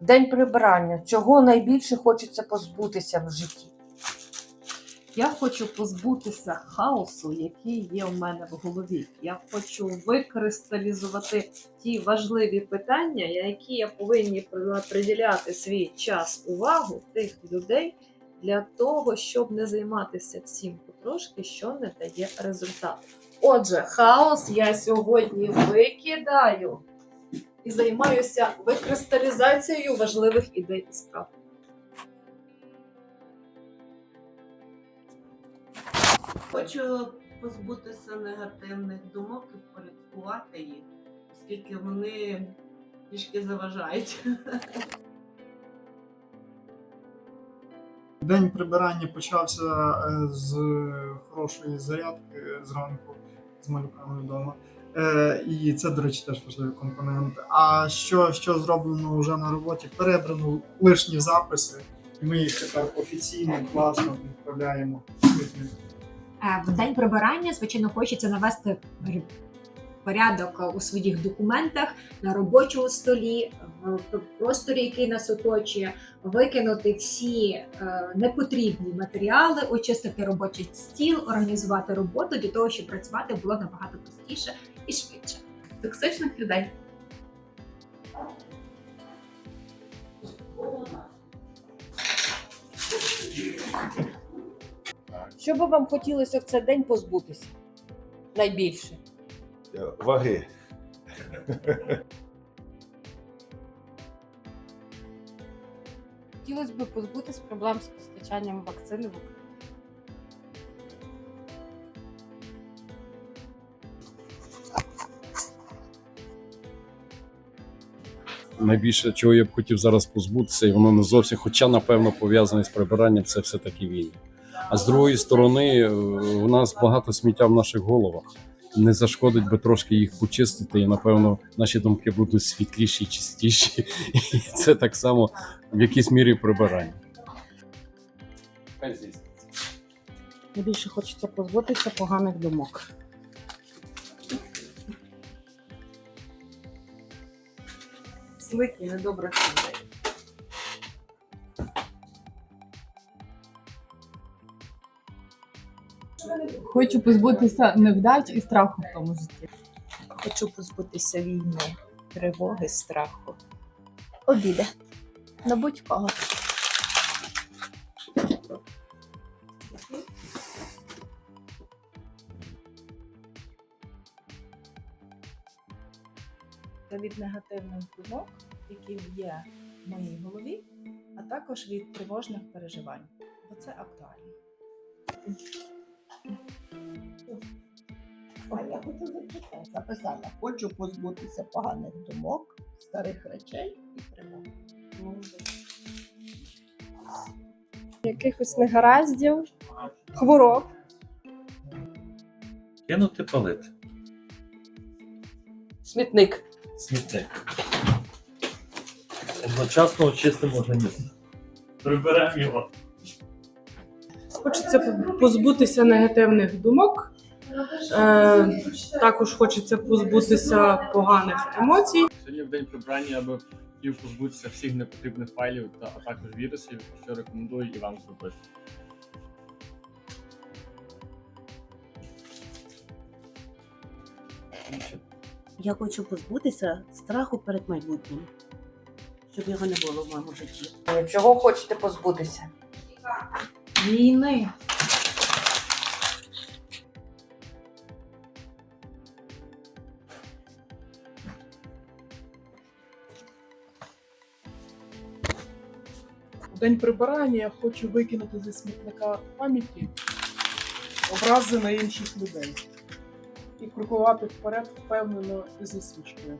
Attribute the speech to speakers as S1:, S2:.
S1: День прибирання. Чого найбільше хочеться позбутися в житті?
S2: Я хочу позбутися хаосу, який є в мене в голові. Я хочу викристалізувати ті важливі питання, які я повинні приділяти свій час, увагу тих людей для того, щоб не займатися цим потрошки, що не дає результату. Отже, хаос я сьогодні викидаю і займаюся викристалізацією важливих ідей і справ.
S3: Хочу позбутися негативних думок і впорядкувати їх, оскільки вони трішки заважають.
S4: День прибирання почався е, з хорошої зарядки зранку з малюками вдома. Е, І це, до речі, теж важливий компонент. А що, що зроблено вже на роботі? Перебрано лишні записи, і ми їх тепер офіційно, класно відправляємо.
S5: Е, В день прибирання, звичайно, хочеться навести порядок у своїх документах на робочому столі, в просторі, який нас оточує, викинути всі е, непотрібні матеріали, очистити робочий стіл, організувати роботу для того, щоб працювати було набагато простіше і швидше.
S2: Токсичних людей.
S1: Що би вам хотілося в цей день позбутися? Найбільше.
S6: ваги.
S7: Хотілося б позбутися проблем з постачанням вакцини в Україну.
S8: Найбільше, чого я б хотів зараз позбутися, і воно не зовсім, хоча напевно пов'язане з прибиранням, це все таки війни. А з другої сторони, е, у нас багато сміття в наших головах. Не зашкодить би трошки їх почистити, і напевно наші думки будуть світліші, чистіші. І це так само в якійсь мірі прибирання.
S7: Найбільше хочеться позбутися поганих думок.
S2: І недобрих людей.
S9: Хочу позбутися невдач і страху в тому житті.
S10: Хочу позбутися війни, тривоги, страху. Обіди. На будь-кого.
S11: Та від негативних думок, які є в моїй голові, а також від тривожних переживань, бо це актуально.
S3: Я хочу зачитати. Записала. Хочу позбутися поганих думок, старих речей і тривог.
S9: Якихось негараздів, хвороб.
S12: Кинути палити.
S1: Смітник.
S12: Смітник. Одночасно очистимо організм. Приберемо його.
S9: Хочеться позбутися негативних думок. Е, також хочеться позбутися поганих емоцій.
S12: Сьогодні в день прибрання я би хотів позбутися всіх непотрібних файлів та а також вірусів, що рекомендую і вам зробити.
S3: Я хочу позбутися страху перед майбутнім, щоб його не було в моєму житті.
S1: Чого хочете позбутися?
S2: Війни.
S9: У день прибирання я хочу викинути зі смітника пам'яті образи на інших людей і крокувати вперед впевнено і зі свічкою.